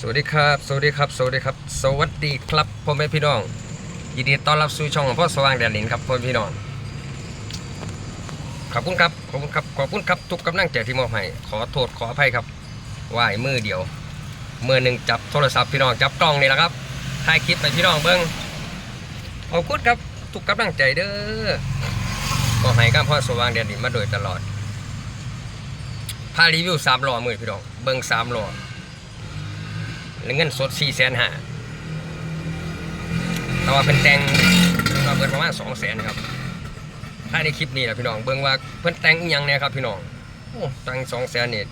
สวัสดีครับ สวัสดีครับ สวัสดีครับ สวัสดีครับพ่อแม่พี่น้อง ยินดีต้อนรับสู่ช่องของพ่อสว่างแดนดินครับพ่อแม่พี่น้อง ขอบคุณครับ ขอบคุณครับ ขอบคุณครับ ทุกกำลังใจที่มอบให้ ขอโทษขออภัยครับว่ายมือเดียว มือหนึ่งจับโทรศัพท์พี่น้อง จับกล้องนี่แหละครับ ถ่ายคลิปไปพี่น้องเบิ้งขอบคุณครับ ทุกกำลังใจเด้อก็ให้กับพ่อสว่างแดนดินมาโดยตลอดพารีวิวสามหล้อมือพี่น้อง เบิ้งสามหล้อ เงินสด4แสนห้าแต่ว่าเป็นแต่งก็เบิดประมาณ2แสนครับ ถ้าในคลิปนี้แหละพี่น้องเบิ่งว่าเพิ่นแต่งยังแหน่ครับพี่น้องโอ้ต่ง2แสนนี่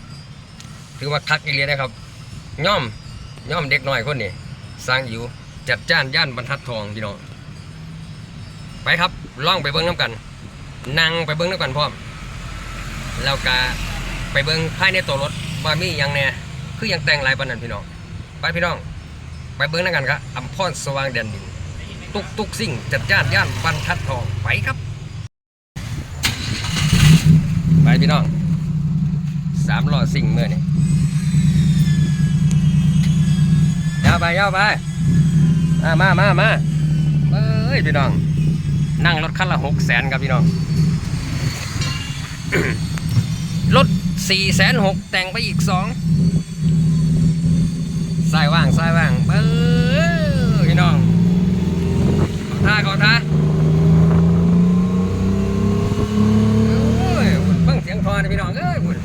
ถือว่าคักอีหลียนะครับย่อมย่อมเด็กน้อยคนนี้สร้างอยู่จัดจ้านย่านบรรทัดทองพี่น้องไปครับล่องไปเบิ่งน้ำกันนั่งไปเบิ่งน้ำกันพร้อมแล้วก็ไปเบิ่งภายในตัวรถว่ามียังแหน่คือยังแต่งหลายปานนั้นพี่น้อง พี่น้อง ไปเบิ้งนั่นกันครับอัมพรสว่างแดนดินตุกตุกสิ่งจัดจ้านย่านบรรทัดทองไปครับ ไปพี่น้องสามหล้อสิ่งเมื่อนี่ยาวไปยาวไปมามามามาเอ้ยพี่น้อง นั่งรถคันละหกแสนครับพี่น้องรถสี่แสนหกแต่งไปอีกสอง สายว่างสายว่างเออพี่น้องขอท่าขอท่าโอ้ยเบิ่งเสียงทอนพี่น้องเอ้ยบุญ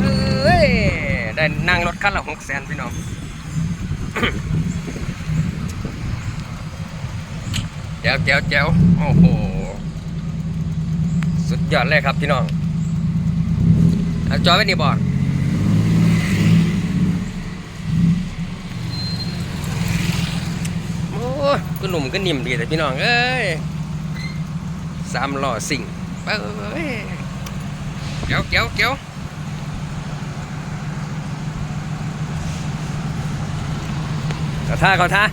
เอ้ยได้นั่งรถคันละหกแสนพี่น้องแจ๋วแจ๋วแจ๋วโอ้โห สุดยอดเลยครับพี่น้องเอาจอไว้นี่บ่โอ้ย ก็หนุ่มก็นิ่มดีแต่พี่น้องเอ้ยสามล้อสิ่งเอ้ยเกี้ยวเกี้ยวเกี้ยวเขาท่าเขาท่า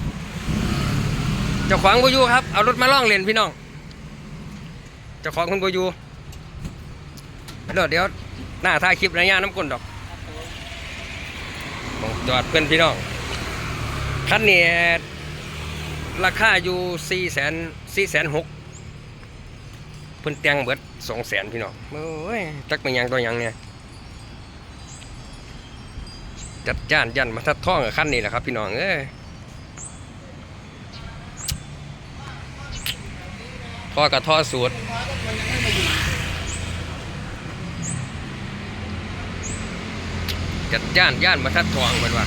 เจ้าของบอยูครับ เอารถมาล่องเล่นพี่น้อง เจ้าของคุณบอยูเดี๋ยวเดี๋ยวหน้าท่าคลิประยะน้ำก้นดอกมองจอดเพื่อนพี่น้องคันนี้ ราคาอยู่สี่แสนสี่แสนหกเพิ่นแต่งเบิดสองแสนพี่น้องโอ้ยจักเป็นยังตัวยังเนี่ยจัดจ้านยันมาทัดท่องกับขั้นนี้แหละครับพี่น้องเอ้ยท่อกับท่อสูตรจัดจ้านย่านมาทัดทองเหมือนว่า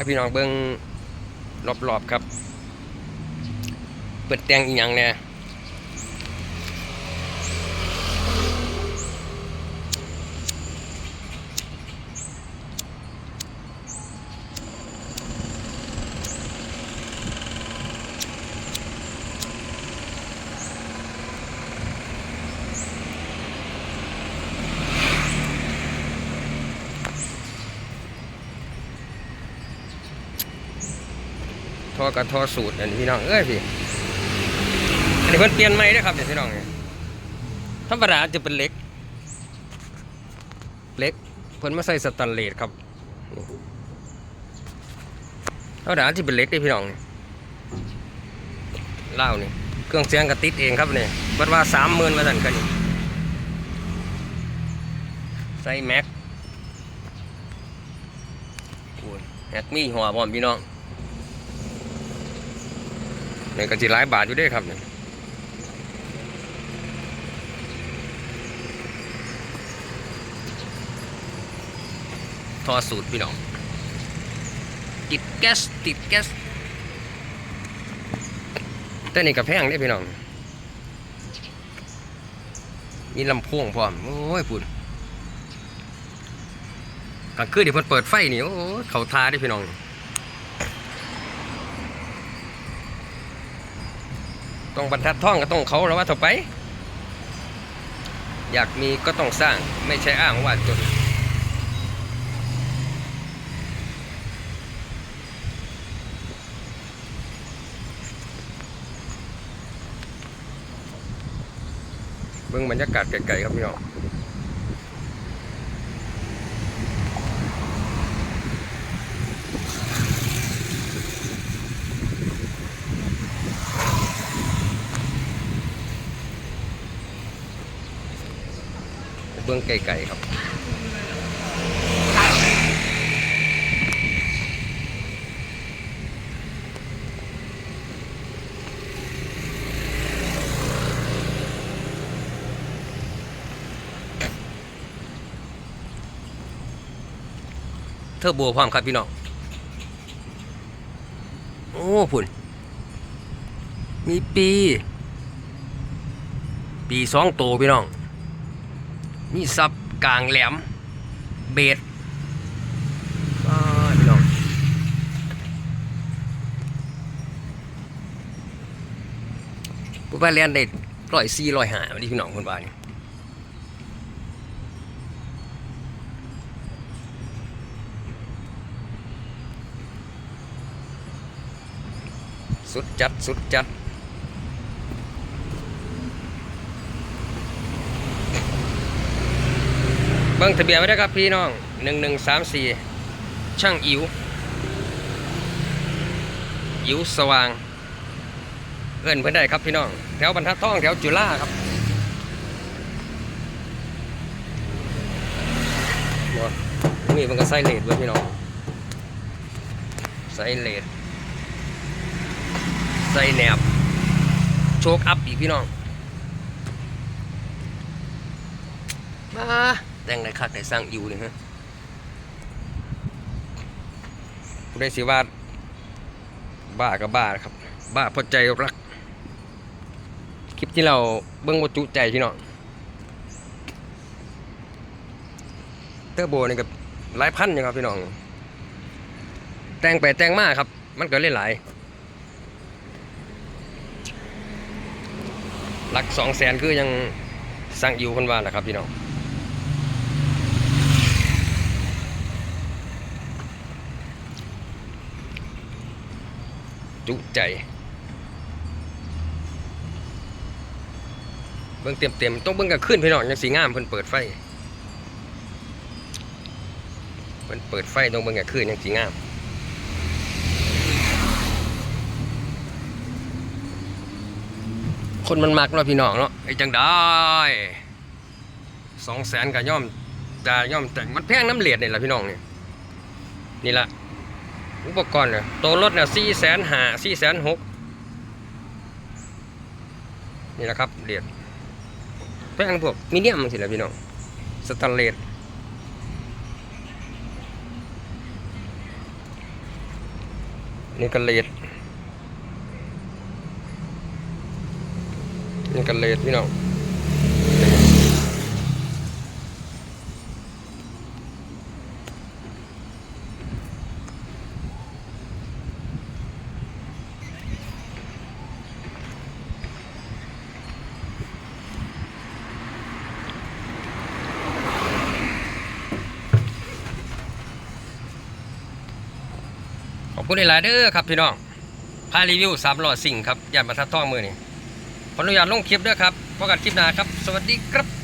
ไปพี่น้องเบิ้งรอบๆครับ เปิดแตงอีกอย่างเนี่ย ท่อกับท่อสูตรอันนี้พี่น้องเอ้ยพี่อันนี้เพิ่นเปลี่ยนใหม่ด้อครับเนี่ยพี่น้องเนี่ยธรรมดาจะเป็นเหล็กเหล็กเพิ่นมาใส่สแตนเลสครับธรรมดาที่เป็นเหล็กเด้พี่น้องเนี่ยเล่านี่เครื่องเสียงกระติดเองครับเนี่ยเพิ่นว่าสามหมื่นมาสั่นกันใส่แม็กแม็กมีหัวบอมพี่น้อง นี่ก็จีหลายบาทอยู่ด้ครับนี่ทอสูตรพี่น้อง ติดแก๊สติดแก๊สแต่นี่กับแพงได้พี่น้อง มีลำโพงพร้อม โอ้ยปุ่นกลางคืนที่เพิ่นเปิดไฟนี่ โอ้เขาทาได้พี่น้อง ต้องบรรทัดท่องก็ต้องเขาแล้วว่าต่อไป อยากมีก็ต้องสร้างไม่ใช่อ้างว่าจนเบื้องบรรยากาศไกลๆครับพี่น้อง เบิ่งไกลๆครับ เทอร์โบพร้อมครับพี่น้อง โอ้พุ่น มีปี ปีสองโตพี่น้อง มีซับกลางแหลม เบสว้ายพี่น้องผู้บ้านเรียนได้ร้อยสี่ร้อยห้าวันนี้พี่น้องคนบ้านนี่สุดจัด สุดจัด เบิ้งทะเบียนไว้ด้วยครับพี่น้องหนึ่งหนึ่งสามสี่ช่างอิ๋วอิ๋วสว่าง เอิ้นเพื่อนได้ครับพี่น้อง แถวบรรทัดทองแถวจุฬาครับนี่มันก็ไซเลดเว้ยพี่น้องไซเลดใส่แหนบโชคอัพอีกพี่น้องมา แต่งได้คักได้สร้างอยู่นี่ฮะผู้ได้สิว่าบ้ากับบ้าครับ บ้าพราะใจรัก คลิปที่เราเบิ้งวัจุใจพี่น้องเตอร์โบนี่กับหลายพันอยู่ครับพี่น้อง แต่งไปแต่งมาครับ มันก็เล่นหลายหลักสองแสนคือยังสั่งอยู่คนว่าแหละครับพี่น้อง จุใจ เบิ่งเต็มเต็มๆต้องเบิ่งกันขึ้นพี่น้องยังสีงามเพิ่นเปิดไฟเพิ่นเปิดไฟต้องเบิ่งกันขึ้นยังสีงามคนมันมักเนาะพี่น้องเนาะไอ้จังได้สองแสนก็ย่อมจะย่อมแต่งมันแพงน้ำเหลียดนี่แหละพี่น้องนี่นี่ละ อุปกรณ์เนี่ยตัวรถเนี่ยสี่แสนห้าสี่แสนหกนี่แหละครับเหลียดแพงพวกมีเนียมสิแหละพี่น้องสแตนเลสนี่ก็เลดนี่กันเลดพี่น้อง คุณหลายเด้อครับพี่น้องพารีวิวสามหลอดสิ่งครับยานบรรทัดท่องมือนี่ขออนุญาตลงคลิปด้วยครับพบกันคลิปหน้าครับ สวัสดีครับ